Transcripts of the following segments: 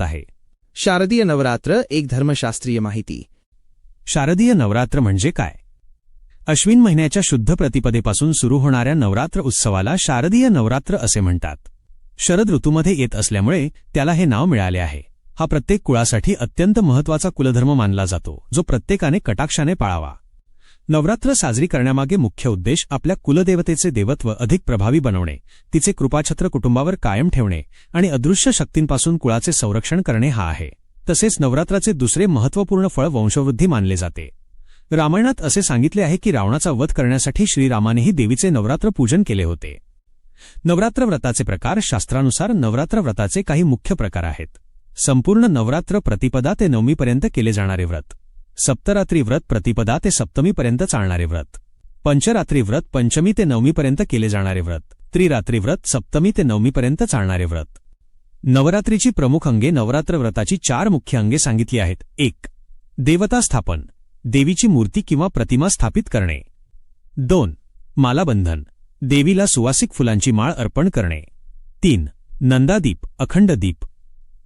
आहे. शारदीय नवरात्र एक धर्मशास्त्रीय माहिती. शारदीय नवरात्र म्हणजे काय? अश्विन महिन्याच्या शुद्ध प्रतिपदेपासून सुरू होणाऱ्या नवरात्र उत्सवाला शारदीय नवरात्र असे म्हणतात. शरद ऋतूमध्ये येत असल्यामुळे त्याला हे नाव मिळाले आहे. हा प्रत्येक कुळासाठी अत्यंत महत्त्वाचा कुलधर्म मानला जातो जो प्रत्येकाने कटाक्षाने पाळावा. नवरात्र साजरी करण्यामागे मुख्य उद्देश आपल्या कुलदेवतेचे देवत्व अधिक प्रभावी बनवणे तिचे कृपाछत्र कुटुंबावर कायम ठेवणे आणि अदृश्य शक्तींपासून कुळाचे संरक्षण करणे हा आहे. तसेच नवरात्राचे दुसरे महत्त्वपूर्ण फळ वंशवृद्धी मानले जाते. रामायणात असे सांगितले आहे की रावणाचा वध करण्यासाठी श्रीरामानेही देवीचे नवरात्र पूजन केले होते. नवरात्र व्रताचे प्रकार शास्त्रानुसार नवरात्र व्रताचे काही मुख्य प्रकार आहेत. संपूर्ण नवरात्र प्रतिपदा ते नवमीपर्यंत केले जाणारे व्रत. सप्तरात्री व्रत प्रतिपदा ते सप्तमीपर्यंत चालणारे व्रत. पंचरात्री व्रत पंचमी ते नवमीपर्यंत केले जाणारे व्रत. त्रिरात्री व्रत सप्तमी ते नवमीपर्यंत चालणारे व्रत. नवरात्रीची प्रमुख अंगे नवरात्र व्रताची चार मुख्य अंगे सांगितली आहेत. एक देवता स्थापन देवीची मूर्ती किंवा प्रतिमा स्थापित करणे. दोन मालाबंधन देवीला सुवासिक फुलांची माळ अर्पण करणे. तीन नंदादीप अखंड दीप.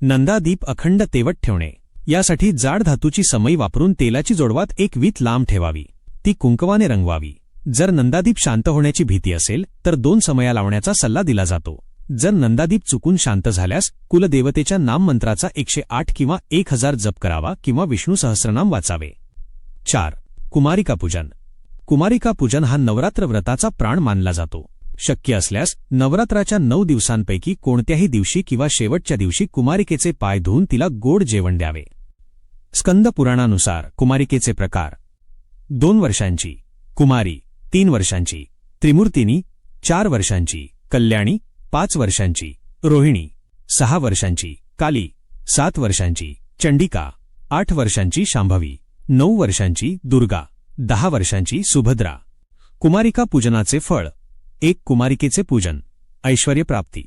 नंदादीप अखंड तेवट ठेवणे. यासाठी जाड धातूची समई वापरून तेलाची जोडवात एक वीत लांब ठेवावी. ती कुंकवाने रंगवावी. जर नंदादीप शांत होण्याची भीती असेल तर दोन समया लावण्याचा सल्ला दिला जातो. जर नंदादीप चुकून शांत झाल्यास कुलदेवतेच्या नाममंत्राचा एकशे आठ किंवा एक हजार जप करावा किंवा विष्णू सहस्रनाम वाचावे. चार. कुमारिका पूजन. कुमारिका पूजन हा नवरात्र व्रताचा प्राण मानला जातो. शक्य असल्यास नवरात्राच्या नऊ दिवसांपैकी कोणत्याही दिवशी किंवा शेवटच्या दिवशी कुमारिकेचे पाय धुवून तिला गोड जेवण द्यावे. स्कंद पुराणानुसार कुमारिकेचे प्रकार. दोन वर्षांची कुमारी तीन वर्षांची त्रिमूर्तिनी चार वर्षांची कल्याणी पाच वर्षांची रोहिणी सहा वर्षांची काली सात वर्षांची चंडिका आठ वर्षांची शांभवी नऊ वर्षांची दुर्गा दहा वर्षांची सुभद्रा. कुमारिका पूजनाचे फळ. एक कुमारिकेचे पूजन. ऐश्वर्यप्राप्ती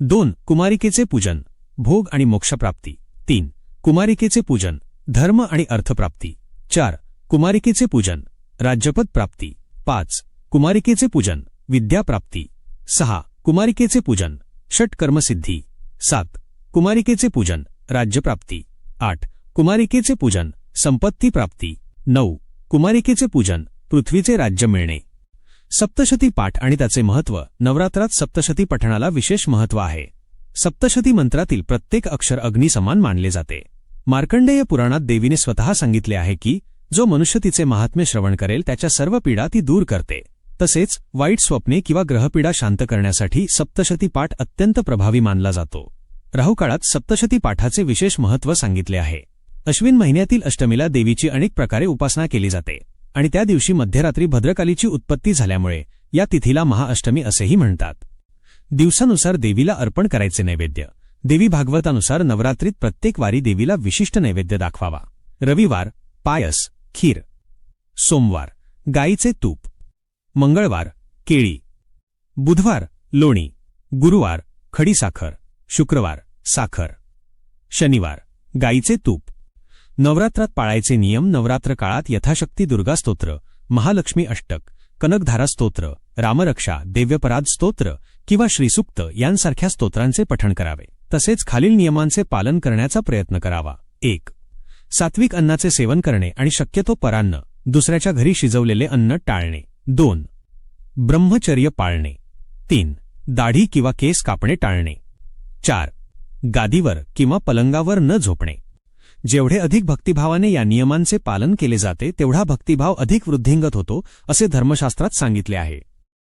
दोन कुमारिकेचे पूजन. भोग आणि मोक्षप्राप्ती. तीन कुमारिकेचे पूजन. धर्म आणि अर्थप्राप्ती. चार कुमारिकेचे पूजन. राज्यपद प्राप्ती. पाच कुमारिकेचे पूजन. विद्याप्राप्ती सहा कुमारिकेचे पूजन. षटकर्मसिद्धी सात कुमारिकेचे पूजन. राज्यप्राप्ती आठ कुमारिकेचे पूजन. संपत्ती प्राप्ती. नऊ कुमारिकेचे पूजन. पृथ्वीचे राज्य मिळणे. सप्तशती पाठ आणि त्याचे महत्त्व नवरात्रात सप्तशती पठणाला विशेष महत्त्व आहे. सप्तशती मंत्रातील प्रत्येक अक्षर अग्निसमान मानले जाते. मार्कंडेय पुराणात देवीने स्वतः सांगितले आहे की जो मनुष्य तिचे महात्म्य श्रवण करेल त्याच्या सर्व पीडा ती दूर करते. तसेच वाईट स्वप्ने किंवा ग्रहपीडा शांत करण्यासाठी सप्तशती पाठ अत्यंत प्रभावी मानला जातो. राहुकाळात सप्तशती पाठाचे विशेष महत्त्व सांगितले आहे. अश्विन महिन्यातील अष्टमीला देवीची अनेक प्रकारे उपासना केली जाते. आणि त्या दिवशी मध्यरात्री भद्रकालीची उत्पत्ती झाल्यामुळे या तिथीला महाअष्टमी असेही म्हणतात. दिवसानुसार देवीला अर्पण करायचे नैवेद्य. देवी भागवतानुसार नवरात्रीत प्रत्येक वारी देवीला विशिष्ट नैवेद्य दाखवावा. रविवार पायस खीर. सोमवार गाईचे तूप. मंगळवार केळी. बुधवार लोणी. गुरुवार खडीसाखर शुक्रवार साखर. शनिवार गाईचे तूप. नवरात्रात पाळायचे नियम नवरात्र काळात यथाशक्ती दुर्गा स्तोत्र महालक्ष्मी अष्टक कनकधारा स्तोत्र रामरक्षा देव्यपराध स्तोत्र किंवा श्रीसुक्त यांसारख्या स्तोत्रांचे पठण करावे. तसेच खालील नियमांचे पालन करण्याचा प्रयत्न करावा. एक सात्विक अन्नाचे सेवन करणे आणि शक्यतो परान्न दुसऱ्याच्या घरी शिजवलेले अन्न टाळणे. दोन ब्रह्मचर्य पाळणे. तीन दाढी किंवा केस कापणे टाळणे. चार गादीवर किंवा पलंगावर न झोपणे. जेवढे अधिक भक्तिभावाने या नियमांचे पालन केले जाते तेवढा भक्तिभाव अधिक वृद्धिंगत होतो असे धर्मशास्त्रात सांगितले आहे.